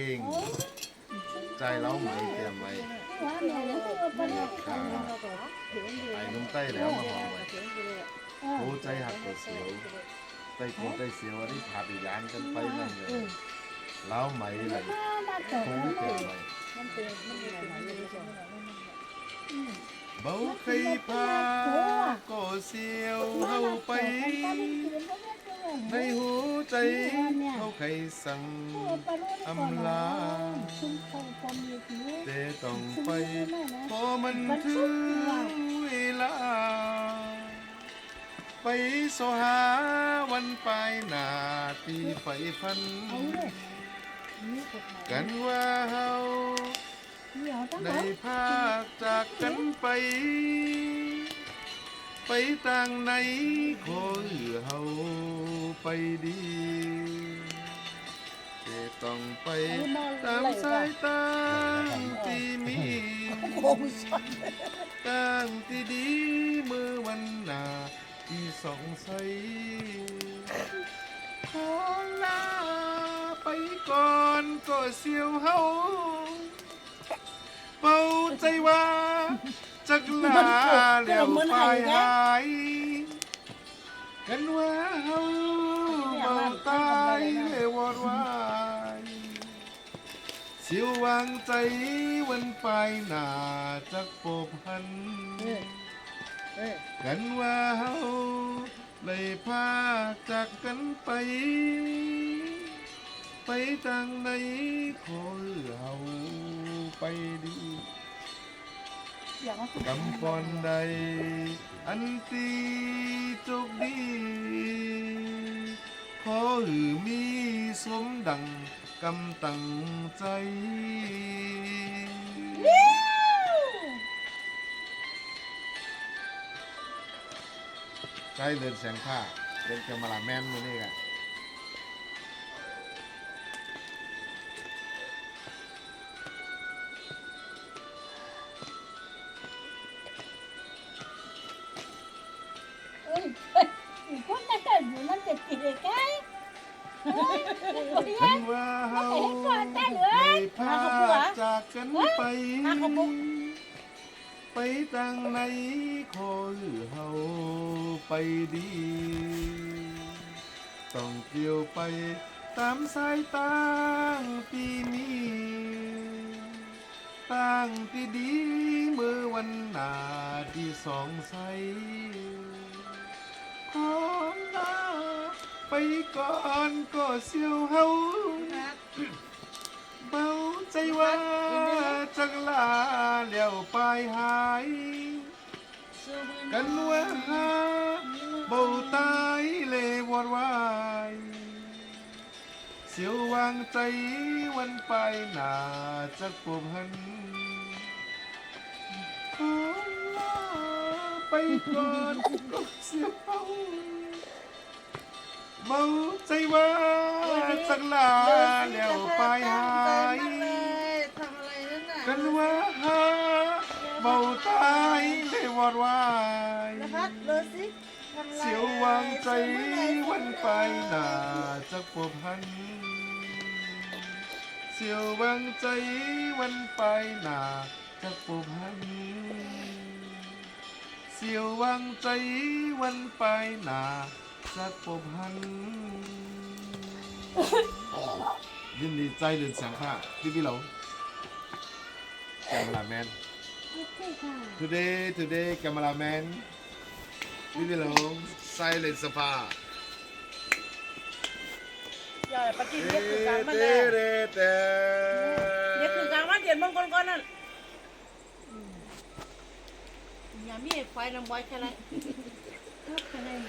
ลง ใจเล้าไหมเตรียมไว้ว่าแม่เลยคือบ่ได้ขาไอ้นุ่มใต้แล้วมาหอมไว้โอ้ใจหักตัวเสียวใต้โคใต้เสียวอันนี้พาไปยานกันไปนั่นเลยเล้าไหมเลยมาตกโค้งเตรียมไว้มันเป็นมันเป็นอะไรไม่รู้จักเบาใครพาก็เสียวเฮาไป ในหัว ใจเขาใครสั่งอำลาแต่ต้องไปพอมันถึงเวลา ไปโซหาวันปลายหนาที่ไฟฟัน กันว่าเฮาได้พากจากกันไป ไปต่างไหนขอเอือเฮาไปดีแต่ต้องไปตามสายตาที่มีตั้งที่ดีเมื่อวันหน้าที่สองใสขอลาไปก่อนก็เสียวเฮาเป่าใจว่า จักลาแล้วไปหายกันว่าเฮาเมาตายเลวอดวายเสียววางใจวันไปหน้าจักปบหัน กันว่าเฮาเลยพาจากกันไป ไปทางไหนขอเฮาไปดี กำปอนใด อันตีจกดี ขอหือมีสมดังกำตั้งใจใกล้เรือนแสงผ้าเป็นกำมะลาแมนมือนี่กัน อยู่มันจะติดไกลเฮ้ยเรียฉันนว่าเฮาเห็นก่อนได้เลยได้พาจากกันไปไปทางไหนขอให้เฮาไปดี ต้องเกี่ยวไปตามสายตางที่มีตั้งที่ดีเมื่อวันหน้าที่สองใส ไปก่อนก็เสียวเฮาเบาใจว่าจังลาแล้วไปหาย กันว่าหาเบาตายเลยวอดวายเสียววางใจวันไปหนาจักปมหันขอลาไปก่อนก็เสียวเฮา เบาใจว่าจังลาแล้วไปหายทำอะไรนั่นน่ะกันว่าหาเบาตายเลยวอดวายนะคะดูสิเสียววางใจวันไปหน้าจักปบหันเสียววางใจวันไปหน้าจักปบหันเสียววางใจวันไปหน้า จักปบหันยินดีใจเดินเสียงค่ะพี่พี่เหลาแกมลาแมน today today แกมลาแมนพี่พี่เหลา silent spa อย่าปฏิเตเรียกคือกลางมันเตเลยเตเรียกคือกลางมันเดียนมังกรก่อนนั่นอย่ามีไฟน้ำบอยแค่ไรก็คะแนน